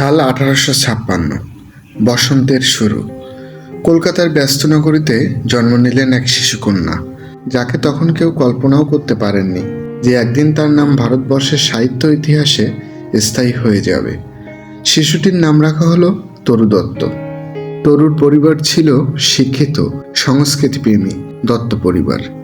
সাল আঠারোশো ছাপ্পান্ন, বসন্তের শুরু। কলকাতার ব্যস্ত নগরীতে জন্ম নিলেন এক শিশুকন্যা, যাকে তখন কেউ কল্পনাও করতে পারেননি যে একদিন তার নাম ভারতবর্ষের সাহিত্য ইতিহাসে স্থায়ী হয়ে যাবে। শিশুটির নাম রাখা হলো তরু দত্ত। তরুর পরিবার ছিল শিক্ষিত, সংস্কৃতিপ্রেমী দত্ত পরিবার।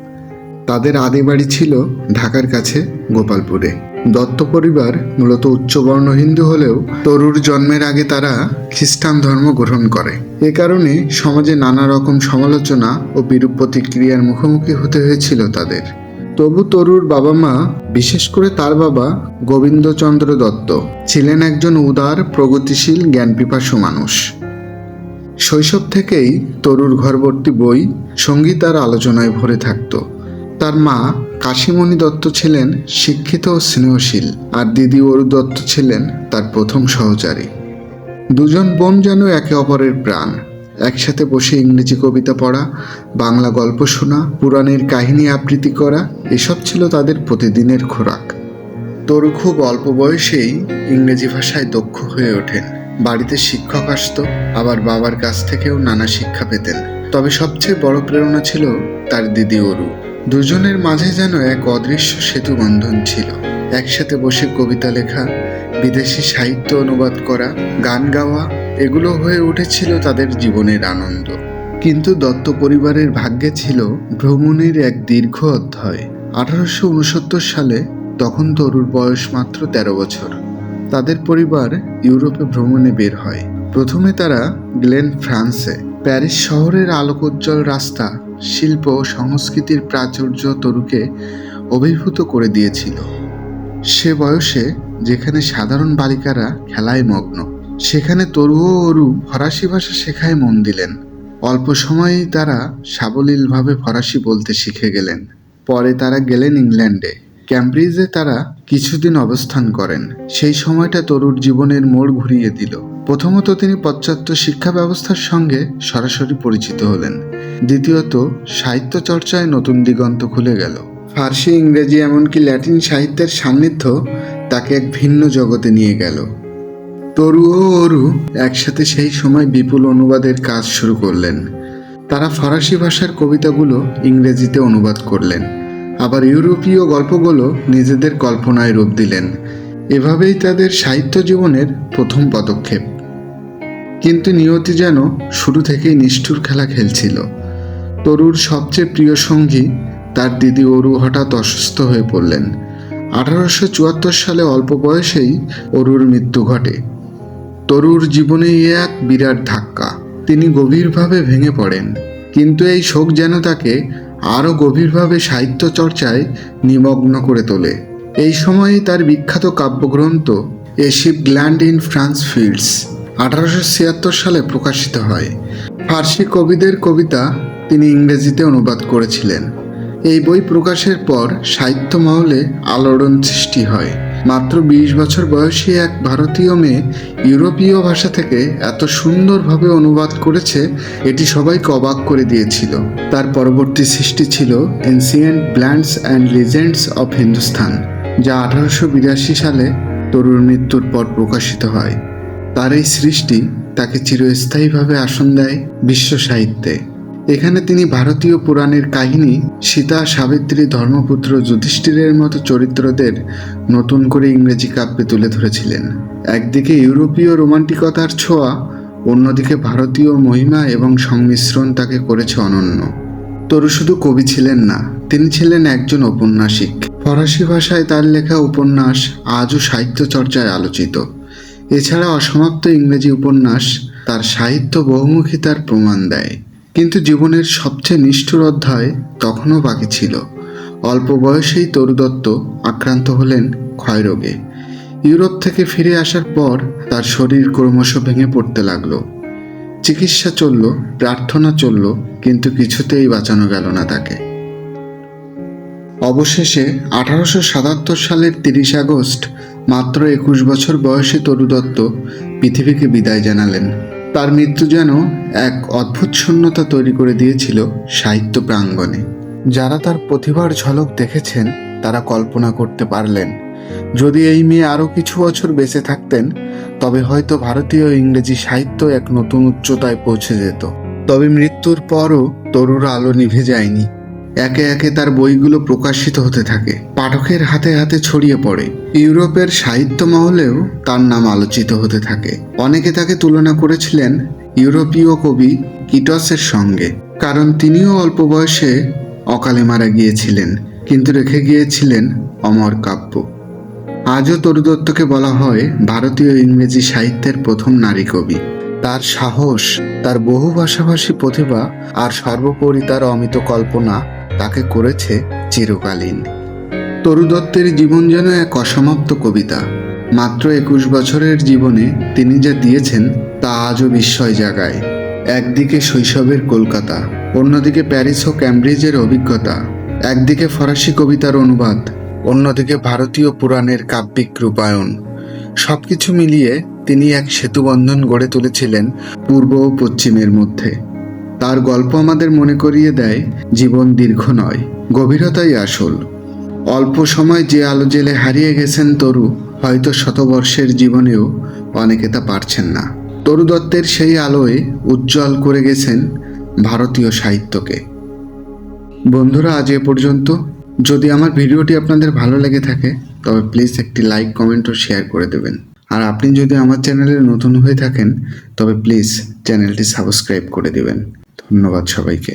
তাদের আদি বাড়ি ছিল ঢাকার কাছে গোপালপুরে। দত্ত পরিবার মূলত উচ্চবর্ণ হিন্দু হলেও তরুর জন্মের আগে তারা খ্রিস্টান ধর্ম গ্রহণ করে। এ কারণে সমাজে নানা রকম সমালোচনা ও বিরূপ প্রতিক্রিয়ার মুখোমুখি হতে হয়েছিল তাদের। তবু তরুর বাবা মা বিশেষ করে তার বাবা, গোবিন্দচন্দ্র দত্ত, ছিলেন একজন উদার, প্রগতিশীল, জ্ঞানপিপাসু মানুষ। শৈশব থেকেই তরুর ঘরবর্তী বই সংগীত আর আলোচনায় ভরে থাকত। তার মা কাশিমণি দত্ত ছিলেন শিক্ষিত ও স্নেহশীল, আর দিদি অরু দত্ত ছিলেন তার প্রথম সহচারী। দুজন বোন যেন একে অপরের প্রাণ। একসাথে বসে ইংরেজি কবিতা পড়া, বাংলা গল্প শোনা, পুরাণের কাহিনী আবৃত্তি করা, এসব ছিল তাদের প্রতিদিনের খোরাক। তরু খুব অল্প বয়সেই ইংরেজি ভাষায় দক্ষ হয়ে ওঠেন। বাড়িতে শিক্ষক আসতো, আবার বাবার কাছ থেকেও নানা শিক্ষা পেতেন। তবে সবচেয়ে বড় প্রেরণা ছিল তার দিদি অরু। দুজনের মাঝে যেন এক অদৃশ্য সেতু বন্ধন ছিল। একসাথে বসে কবিতা লেখা, বিদেশি সাহিত্য অনুবাদ করা, গান গাওয়া, এগুলো হয়ে উঠেছিল তাদের জীবনের আনন্দ। কিন্তু দত্ত পরিবারের ভাগ্যে ছিল ভ্রমণের এক দীর্ঘ অধ্যায়। আঠারোশো উনসত্তর সালে তখন তরুর বয়স মাত্র তেরো বছর। তাদের পরিবার ইউরোপে ভ্রমণে বের হয়। প্রথমে তারা গ্লেন ফ্রান্সে। প্যারিস শহরের আলোকোজ্জ্বল রাস্তা শিল্প ও সংস্কৃতির প্রাচুর্য তরুকে অভিভূত করে দিয়েছিল। সে বয়সে যেখানে সাধারণ বালিকারা খেলায় মগ্ন, সেখানে তরু ও অরু ফরাসি ভাষা শেখায় মন দিলেন। অল্প সময়েই তারা সাবলীলভাবে ফরাসি বলতে শিখে গেলেন। পরে তারা গেলেন ইংল্যান্ডে। ক্যামব্রিজে তারা কিছুদিন অবস্থান করেন। সেই সময়টা তরুর জীবনের মোড় ঘুরিয়ে দিল। প্রথমত তিনি পাশ্চাত্য শিক্ষা ব্যবস্থার সঙ্গে সরাসরি পরিচিত হলেন। দ্বিতীয়ত, সাহিত্য চর্চায় নতুন দিগন্ত খুলে গেল। ফার্সি, ইংরেজি, এমনকি ল্যাটিন সাহিত্যের সান্নিধ্য তাকে এক ভিন্ন জগতে নিয়ে গেল। তরু ও অরু একসাথে সেই সময় বিপুল অনুবাদের কাজ শুরু করলেন। তারা ফরাসি ভাষার কবিতাগুলো ইংরেজিতে অনুবাদ করলেন। আবার ইউরোপীয় গল্পগুলো নিজেদের কল্পনায় রূপ দিলেন। এভাবেই তাদের সাহিত্য জীবনের প্রথম পদক্ষেপ। কিন্তু নিয়তি যেন শুরু থেকেই নিষ্ঠুর খেলা খেলছিল। তরুর সবচেয়ে প্রিয় সঙ্গী তার দিদি অরু হঠাৎ অসুস্থ হয়ে পড়লেন। আঠারোশো চুয়াত্তর সালে অল্প বয়সেই অরুর মৃত্যু ঘটে। তরুর জীবনে এক বিরাট ধাক্কা। তিনি গভীরভাবে ভেঙে পড়েন। কিন্তু এই শোক যেন তাকে আরও গভীরভাবে সাহিত্য চর্চায় নিমগ্ন করে তোলে। এই সময়ে তার বিখ্যাত কাব্যগ্রন্থ a sheaf gleaned in French fields আঠারোশো ছিয়াত্তর সালে প্রকাশিত হয়। ফার্সি কবিদের কবিতা তিনি ইংরেজিতে অনুবাদ করেছিলেন। এই বই প্রকাশের পর সাহিত্য মহলে আলোড়ন সৃষ্টি হয়। মাত্র বিশ বছর বয়সী এক ভারতীয় মেয়ে ইউরোপীয় ভাষা থেকে এত সুন্দরভাবে অনুবাদ করেছে, এটি সবাইকে অবাক করে দিয়েছিল। তার পরবর্তী সৃষ্টি ছিল ancient ballads and legends of Hindustan যা আঠারোশো বিরাশি সালে তরুণ মৃত্যুর পর প্রকাশিত হয়। তার এই সৃষ্টি তাকে চিরস্থায়ীভাবে আসন দেয় বিশ্ব সাহিত্যে। এখানে তিনি ভারতীয় পুরাণের কাহিনী সীতা, সাবিত্রী, ধর্মপুত্র, যুধিষ্ঠিরের মতো চরিত্রদের নতুন করে ইংরেজি কাব্যে তুলে ধরেছিলেন। একদিকে ইউরোপীয় রোমান্টিকতার ছোঁয়া, অন্যদিকে ভারতীয় মহিমা এবং সংমিশ্রণ তাকে করেছে অনন্য। তরু শুধু কবি ছিলেন না, তিনি ছিলেন একজন ঔপন্যাসিক ফরাসি ভাষায় তার লেখা উপন্যাস আজও সাহিত্য চর্চায় আলোচিত। এছাড়া অসমাপ্ত ইংরেজি উপন্যাস তার সাহিত্য বহুমুখিতার প্রমাণ দেয়। কিন্তু জীবনের সবচেয়ে নিষ্ঠুর অধ্যায় তখনও বাকি ছিল। অল্প বয়সেই তরু দত্ত আক্রান্ত হলেন ক্ষয়রোগে ইউরোপ থেকে ফিরে আসার পর তার শরীর ক্রমশ ভেঙে পড়তে লাগল। চিকিৎসা চলল, প্রার্থনা চলল, কিন্তু কিছুতেই বাঁচানো গেল না তাকে। অবশেষে আঠারোশো সাতাত্তর সালের তিরিশ আগস্ট, মাত্র একুশ বছর বয়সে তরু দত্ত পৃথিবীকে বিদায় জানালেন। তার মৃত্যু যেন এক অদ্ভুত শূন্যতা তৈরি করে দিয়েছিল সাহিত্য প্রাঙ্গণে যারা তার প্রতিভার ঝলক দেখেছেন, তারা কল্পনা করতে পারলেন, যদি এই মেয়ে আরও কিছু বছর বেঁচে থাকতেন, তবে হয়তো ভারতীয় ইংরেজি সাহিত্য এক নতুন উচ্চতায় পৌঁছে যেত। তবে মৃত্যুর পরও তরুর আলো নিভে যায়নি। একে একে তার বইগুলো প্রকাশিত হতে থাকে। পাঠকের হাতে হাতে ছড়িয়ে পড়ে। ইউরোপের সাহিত্য মহলেও তার নাম আলোচিত হতে থাকে। অনেকে তাকে তুলনা করেছিলেন ইউরোপীয় কবি কিটসের সঙ্গে। কারণ তিনিও অল্প বয়সে অকালে মারা গিয়েছিলেন, কিন্তু রেখে গিয়েছিলেন অমর কাব্য। আজও তরুদত্তকে বলা হয় ভারতীয় ইংরেজি সাহিত্যের প্রথম নারী কবি। তার সাহস, তার বহু ভাষাভাষী প্রতিভা আর সর্বোপরি তার অমিত কল্পনা তাকে করেছে চিরকালীন। তরু দত্তের জীবন যেন এক অসমাপ্ত কবিতা। মাত্র একুশ বছরের জীবনে তিনি যা দিয়েছেন, তা আজও বিস্ময় জাগায়। একদিকে শৈশবের কলকাতা, অন্যদিকে প্যারিস ও ক্যামব্রিজের অভিজ্ঞতা। একদিকে ফরাসি কবিতার অনুবাদ, অন্যদিকে ভারতীয় পুরাণের কাব্যিক রূপায়ণ। সবকিছু মিলিয়ে তিনি এক সেতুবন্ধন গড়ে তুলেছিলেন পূর্ব ও পশ্চিমের মধ্যে। তার গল্প আমাদের মনে করিয়ে দেয়, জীবন দীর্ঘ নয়, গভীরতাই আসল। অল্প সময় যে আলো জেলে হারিয়ে গেছেন তরু, হয়তো শতবর্ষের জীবনেও অনেকে তা পারছেন না। তরু দত্তের সেই আলোয় উজ্জ্বল করে গেছেন ভারতীয় সাহিত্যকে। বন্ধুরা, আজ এ পর্যন্ত। যদি আমার ভিডিওটি আপনাদের ভালো লেগে থাকে, তবে প্লিজ একটি লাইক, কমেন্ট ও শেয়ার করে দেবেন। আর আপনি যদি আমার চ্যানেলে নতুন হয়ে থাকেন, তবে প্লিজ চ্যানেলটি সাবস্ক্রাইব করে দেবেন। ধন্যবাদ সবাইকে।